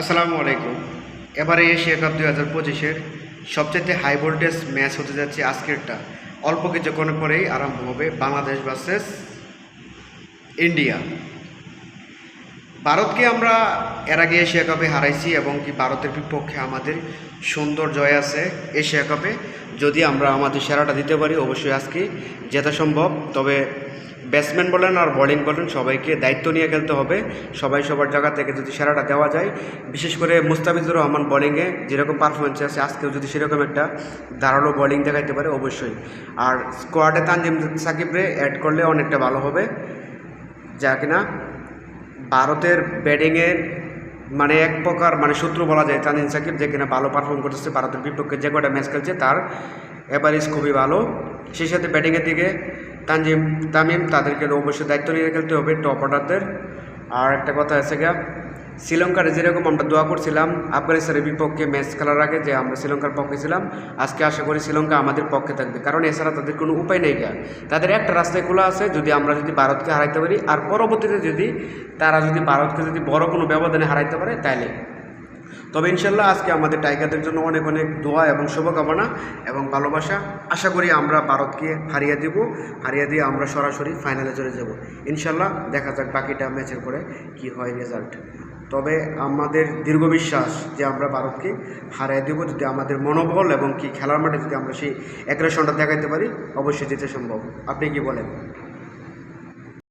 আসসালামু আলাইকুম। এবারে এশিয়া কাপ দুই হাজার পঁচিশের সবচেয়ে হাই ভোল্টেজ ম্যাচ হতে যাচ্ছে আজকেরটা। অল্প কিছুক্ষণ পরেই আরম্ভ হবে বাংলাদেশ ভার্সেস ইন্ডিয়া। ভারতকে আমরা এর আগে এশিয়া কাপে হারাইছি এবং কি ভারতের বিপক্ষে আমাদের সুন্দর জয় আছে এশিয়া কাপে। যদি আমরা আমাদের সেরাটা দিতে পারি, অবশ্যই আজকে জেতা সম্ভব। তবে ব্যাটসম্যান বলেন আর বোলিং বলেন, সবাইকে দায়িত্ব নিয়ে খেলতে হবে। সবাই সবার জায়গা থেকে যদি সেরাটা দেওয়া যায়, বিশেষ করে মুস্তাফিজুর রহমান বোলিংয়ে যেরকম পারফরমেন্স আছে, আজকেও যদি সেরকম একটা ধারালো বোলিং দেখাইতে পারে, অবশ্যই। আর স্কোয়াডে তানজিম সাকিবরে অ্যাড করলে অনেকটা ভালো হবে। যা কিনা ভারতের ব্যাটিংয়ের মানে এক প্রকার মানে শত্রু বলা যায় তানজিম সাকিব, যে কিনা ভালো পারফর্ম করতেছে, ভারতের বিপক্ষে যে কটা ম্যাচ খেলছে, তার অ্যাভারেজ খুবই ভালো। সেই সাথে ব্যাটিংয়ের দিকে তানজিম, তামিম, তাদেরকে অবশ্যই দায়িত্ব নিয়ে খেলতে হবে টপ অর্ডারদের আর একটা কথা আছে গা, শ্রীলঙ্কার যেরকম আমরা দোয়া করছিলাম, আফগানিস্তানের বিপক্ষে ম্যাচ খেলার আগে যে আমরা শ্রীলঙ্কার পক্ষে ছিলাম, আজকে আশা করি শ্রীলঙ্কা আমাদের পক্ষে থাকবে। কারণ এছাড়া তাদের কোনো উপায় নেই গা। তাদের একটা রাস্তায় খোলা আছে, যদি আমরা যদি ভারতকে হারাইতে পারি, আর পরবর্তীতে যদি তারা যদি ভারতকে যদি বড় কোনো ব্যবধানে হারাইতে পারে, তাইলে তবে ইনশাল্লাহ আজকে আমাদের টাইগারদের জন্য অনেক অনেক দোয়া এবং শুভকামনা এবং ভালোবাসা। আশা করি আমরা ভারতকে হারিয়ে দেব, হারিয়ে দিয়ে আমরা সরাসরি ফাইনালে চলে যাব। ইনশাল্লাহ দেখা যাক বাকিটা ম্যাচের পরে কি হয় রেজাল্ট তবে আমাদের দীর্ঘ বিশ্বাস যে আমরা ভারতকে হারিয়ে দেব, যদি আমাদের মনোবল এবং কি খেলার মাঠে যদি আমরা সেই অ্যাগ্রেশনটা দেখাইতে পারি, অবশ্যই যেতে সম্ভব। আপনি কি বলেন?